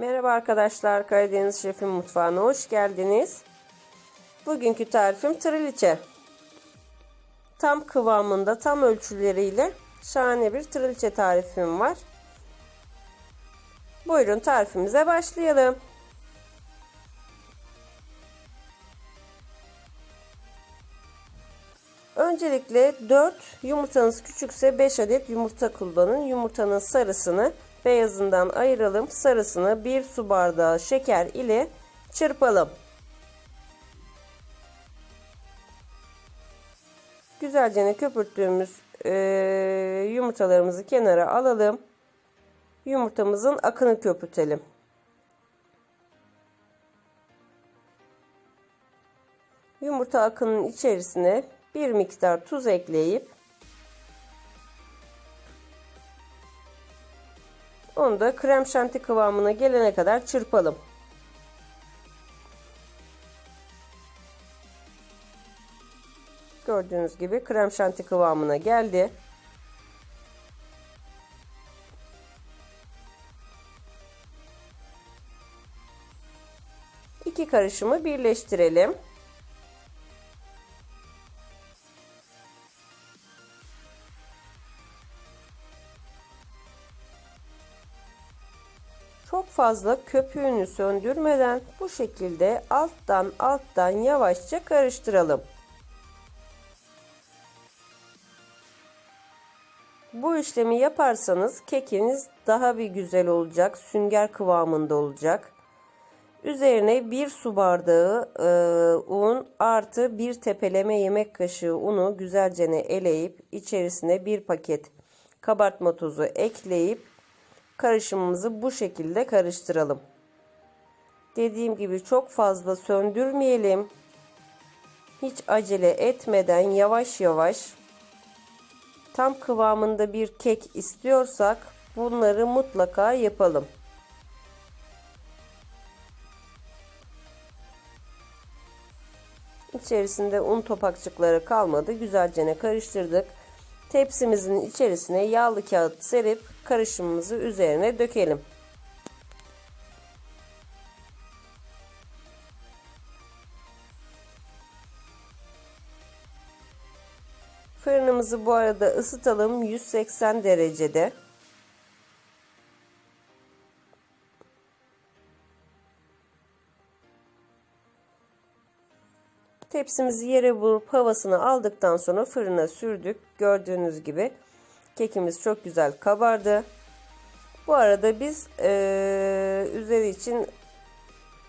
Merhaba arkadaşlar, Karadeniz Şef'in mutfağına hoş geldiniz. Bugünkü tarifim triliçe. Tam kıvamında, tam ölçüleriyle şahane bir triliçe tarifim var. Buyurun tarifimize başlayalım. Öncelikle 4 yumurtanız küçükse 5 adet yumurta kullanın. Yumurtanın sarısını beyazından ayıralım. Sarısını 1 su bardağı şeker ile çırpalım. Güzelce köpürttüğümüz e, yumurtalarımızı kenara alalım. Yumurtamızın akını köpürtelim. Yumurta akının içerisine bir miktar tuz ekleyip onu da krem şanti kıvamına gelene kadar çırpalım. Gördüğünüz gibi krem şanti kıvamına geldi. İki karışımı birleştirelim. Çok fazla köpüğünü söndürmeden bu şekilde alttan alttan yavaşça karıştıralım. Bu işlemi yaparsanız kekiniz daha bir güzel olacak, sünger kıvamında olacak. Üzerine bir su bardağı e, un artı bir tepeleme yemek kaşığı unu güzelce eleyip içerisine bir paket kabartma tozu ekleyip karışımımızı bu şekilde karıştıralım. Dediğim gibi çok fazla söndürmeyelim. Hiç acele etmeden yavaş yavaş tam kıvamında bir kek istiyorsak bunları mutlaka yapalım. İçerisinde un topakçıkları kalmadı. Güzelce karıştırdık. Tepsimizin içerisine yağlı kağıt serip karışımımızı üzerine dökelim. Fırınımızı bu arada ısıtalım 180 derecede. Tepsimizi yere vurup havasını aldıktan sonra fırına sürdük. Gördüğünüz gibi kekimiz çok güzel kabardı. Bu arada biz e, üzeri için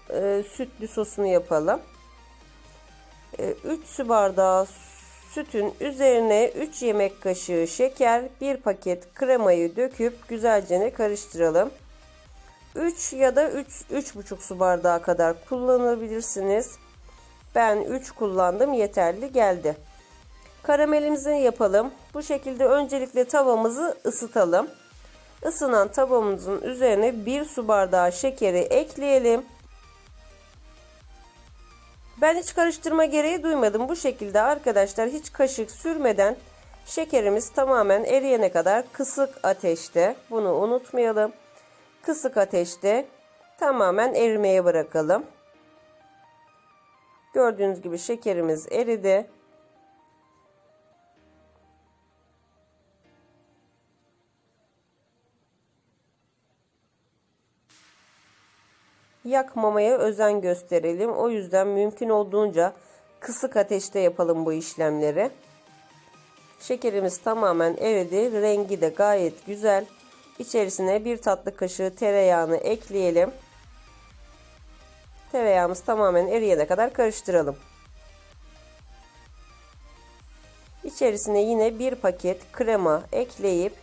e, sütlü sosunu yapalım. E, 3 su bardağı sütün üzerine 3 yemek kaşığı şeker, 1 paket kremayı döküp güzelce karıştıralım. 3 ya da 3 3,5 su bardağı kadar kullanabilirsiniz. Ben 3 kullandım yeterli geldi. Karamelimizi yapalım. Bu şekilde öncelikle tavamızı ısıtalım. Isınan tavamızın üzerine 1 su bardağı şekeri ekleyelim. Ben hiç karıştırma gereği duymadım. Bu şekilde arkadaşlar hiç kaşık sürmeden şekerimiz tamamen eriyene kadar kısık ateşte bunu unutmayalım. Kısık ateşte tamamen erimeye bırakalım. Gördüğünüz gibi şekerimiz eridi. Yakmamaya özen gösterelim. O yüzden mümkün olduğunca kısık ateşte yapalım bu işlemleri. Şekerimiz tamamen eridi. Rengi de gayet güzel. İçerisine bir tatlı kaşığı tereyağını ekleyelim. Tereyağımız tamamen eriyene kadar karıştıralım. İçerisine yine bir paket krema ekleyip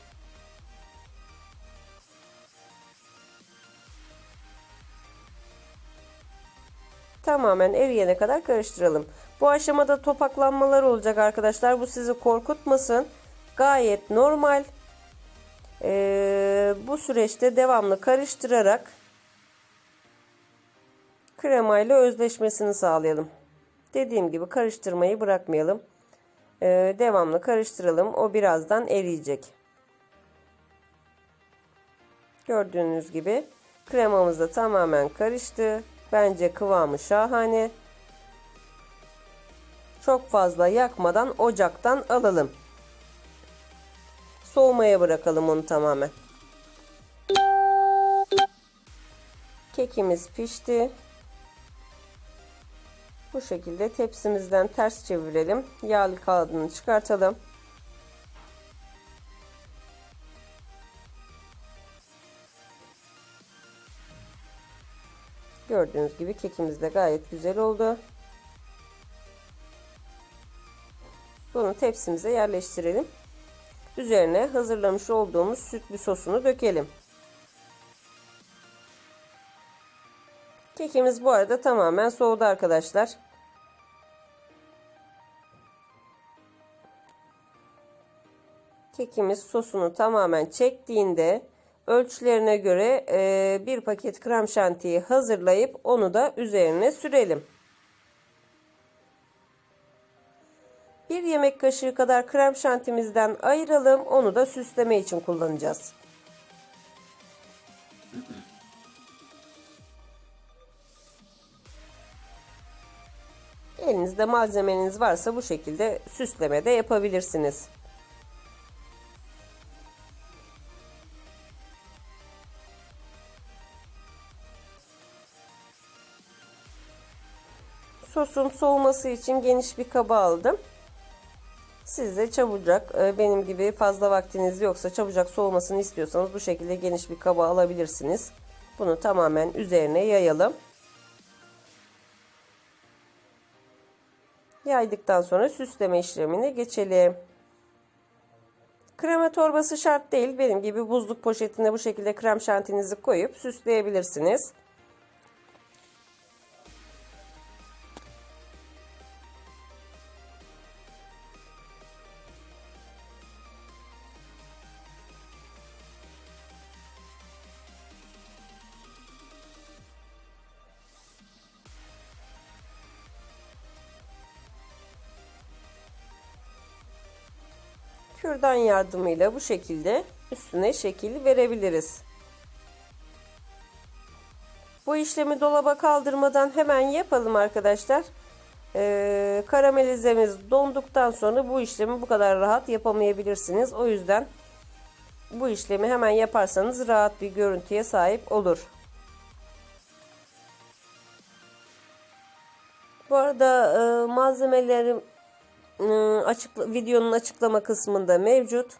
tamamen eriyene kadar karıştıralım. Bu aşamada topaklanmalar olacak arkadaşlar. Bu sizi korkutmasın. Gayet normal. Ee, bu süreçte devamlı karıştırarak kremayla özleşmesini sağlayalım. Dediğim gibi karıştırmayı bırakmayalım. Ee, devamlı karıştıralım. O birazdan eriyecek. Gördüğünüz gibi Kremamız da tamamen karıştı. Bence kıvamı şahane. Çok fazla yakmadan ocaktan alalım. Soğumaya bırakalım onu tamamen. Kekimiz pişti. Bu şekilde tepsimizden ters çevirelim. Yağlı kağıdını çıkartalım. Gördüğünüz gibi kekimiz de gayet güzel oldu. Bunu tepsimize yerleştirelim. Üzerine hazırlamış olduğumuz sütlü sosunu dökelim. Kekimiz bu arada tamamen soğudu arkadaşlar. Kekimiz sosunu tamamen çektiğinde ölçülerine göre e, bir paket krem şantiyi hazırlayıp onu da üzerine sürelim. Bir yemek kaşığı kadar krem şantimizden ayıralım. Onu da süsleme için kullanacağız. Elinizde malzemeniz varsa bu şekilde süsleme de yapabilirsiniz. Sosun soğuması için geniş bir kaba aldım. Siz de çabucak e, benim gibi fazla vaktiniz yoksa çabucak soğumasını istiyorsanız bu şekilde geniş bir kaba alabilirsiniz. Bunu tamamen üzerine yayalım. Yaydıktan sonra süsleme işlemine geçelim. Krema torbası şart değil. Benim gibi buzluk poşetine bu şekilde krem şantinizi koyup süsleyebilirsiniz. Kürdan yardımıyla bu şekilde üstüne şekil verebiliriz. Bu işlemi dolaba kaldırmadan hemen yapalım arkadaşlar. Ee, karamelizemiz donduktan sonra bu işlemi bu kadar rahat yapamayabilirsiniz. O yüzden bu işlemi hemen yaparsanız rahat bir görüntüye sahip olur. Bu arada e, malzemelerim açık, videonun açıklama kısmında mevcut.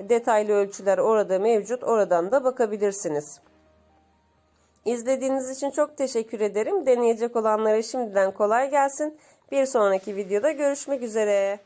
Detaylı ölçüler orada mevcut. Oradan da bakabilirsiniz. İzlediğiniz için çok teşekkür ederim. Deneyecek olanlara şimdiden kolay gelsin. Bir sonraki videoda görüşmek üzere.